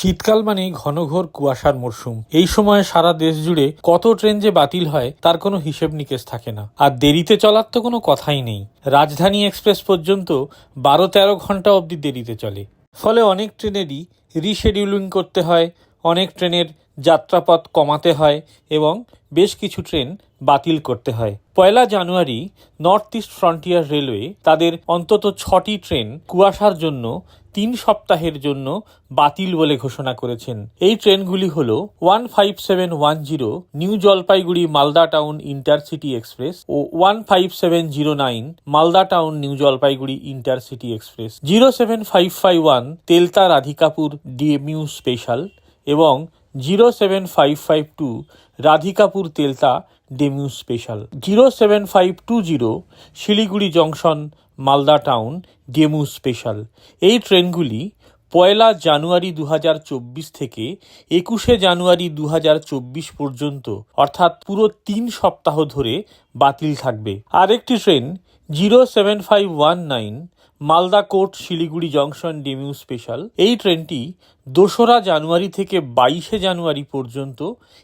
শীতকাল মানেই ঘনঘোর কুয়াশার মরশুম এই সময় সারা দেশ জুড়ে কত ট্রেন যে বাতিল হয়, তার কোনো হিসেব নিকেশ থাকে না। আর দেরিতে চলার তো কোনো কথাই নেই। রাজধানী এক্সপ্রেস পর্যন্ত বারো তেরো ঘণ্টা অবধি দেরিতে চলে। ফলে অনেক ট্রেনেরই রিশেডিউলিং করতে হয়, অনেক ট্রেনের যাত্রাপথ কমাতে হয়, এবং বেশ কিছু ট্রেন বাতিল করতে হয়। পয়লা January north east frontier railway তাদের অন্তত ছটি ট্রেন কুয়াশার জন্য তিন সপ্তাহের জন্য বাতিল বলে ঘোষণা করেছেন। এই ট্রেনগুলি হল one five seven one zero, new Jalpaiguri Malda town intercity express ও one five seven zero nine, Malda town new Jalpaiguri intercity express. Zero seven five five one, Telta Radhikapur DMU special এবং zero seven five five two, Radhikapur Telta DEMU special. Zero seven five two zero Siliguri junction, Malda town, DEMU special. এই ট্রেনগুলি পয়লা জানুয়ারি দু হাজার চব্বিশ থেকে একুশে জানুয়ারি দু হাজার চব্বিশ পর্যন্ত, অর্থাৎ পুরো তিন সপ্তাহ ধরে বাতিল থাকবে। আরেকটি train zero seven five one nine Malda court Siliguri junction DEMU special. এই ট্রেনটি দোসরা জানুয়ারি থেকে বাইশে জানুয়ারি পর্যন্ত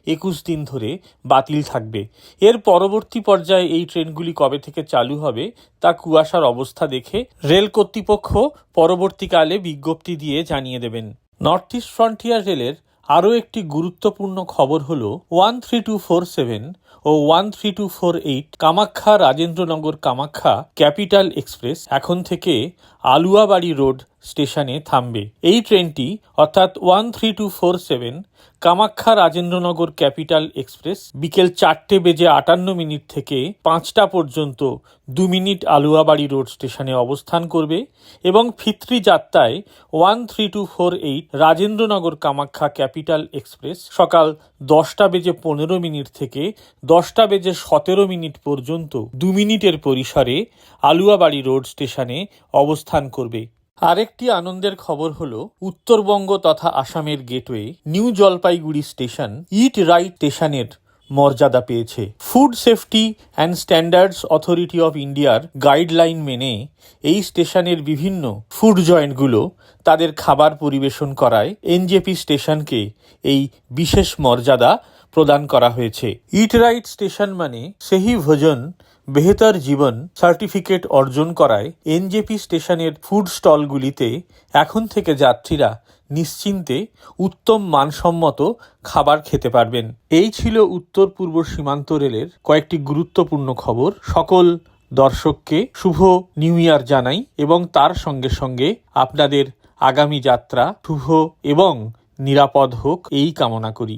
একুশ দিন ধরে বাতিল থাকবে। এর পরবর্তী পর্যায়ে এই ট্রেনগুলি কবে থেকে চালু হবে তা কুয়াশার অবস্থা দেখে রেল কর্তৃপক্ষ পরবর্তীকালে বিজ্ঞপ্তি দিয়ে জানিয়ে দেবেন। নর্থ ইস্ট ফ্রন্টিয়ার রেলের আরও একটি গুরুত্বপূর্ণ খবর হল one three two four seven ও one three two four eight Kamakhya Rajendranagar Kamakhya capital express এখন থেকে আলুয়াবাড়ি রোড স্টেশনে থামবে। এই ট্রেনটি অর্থাৎ one three two four seven Kamakhya Rajendranagar capital express বিকেল চারটে বেজে আটান্ন মিনিট থেকে পাঁচটা পর্যন্ত দু মিনিট আলুয়াবাড়ি রোড স্টেশনে অবস্থান করবে এবং ফিত্রি যাত্রায় one three two four eight Rajendranagar Kamakhya capital express সকাল দশটা বেজে পনেরো মিনিট থেকে দশটা বেজে সতেরো মিনিট পর্যন্ত দু মিনিটের পরিসরে আলুয়াবাড়ি রোড স্টেশনে অবস্থান করবে। আরেকটি আনন্দের খবর হল, উত্তরবঙ্গ তথা আসামের gateway, new Jalpaiguri station, eat right স্টেশনের মর্যাদা পেয়েছে। Food safety and standards authority of ইন্ডিয়ার গাইডলাইন মেনে এই স্টেশনের বিভিন্ন ফুড জয়েন্টগুলো তাদের খাবার পরিবেশন করায় এনজেপি স্টেশনকে এই বিশেষ মর্যাদা প্রদান করা হয়েছে। ইট রাইট স্টেশন মানে সেহি ভোজন বেহতর জীবন সার্টিফিকেট অর্জন করায় এনজেপি স্টেশনের ফুড স্টলগুলিতে এখন থেকে যাত্রীরা নিশ্চিন্তে উত্তম মানসম্মত খাবার খেতে পারবেন। এই ছিল উত্তর পূর্ব সীমান্ত রেলের কয়েকটি গুরুত্বপূর্ণ খবর। সকল দর্শককে শুভ নিউ ইয়ার জানাই এবং তার সঙ্গে সঙ্গে আপনাদের আগামী যাত্রা শুভ এবং নিরাপদ হোক এই কামনা করি।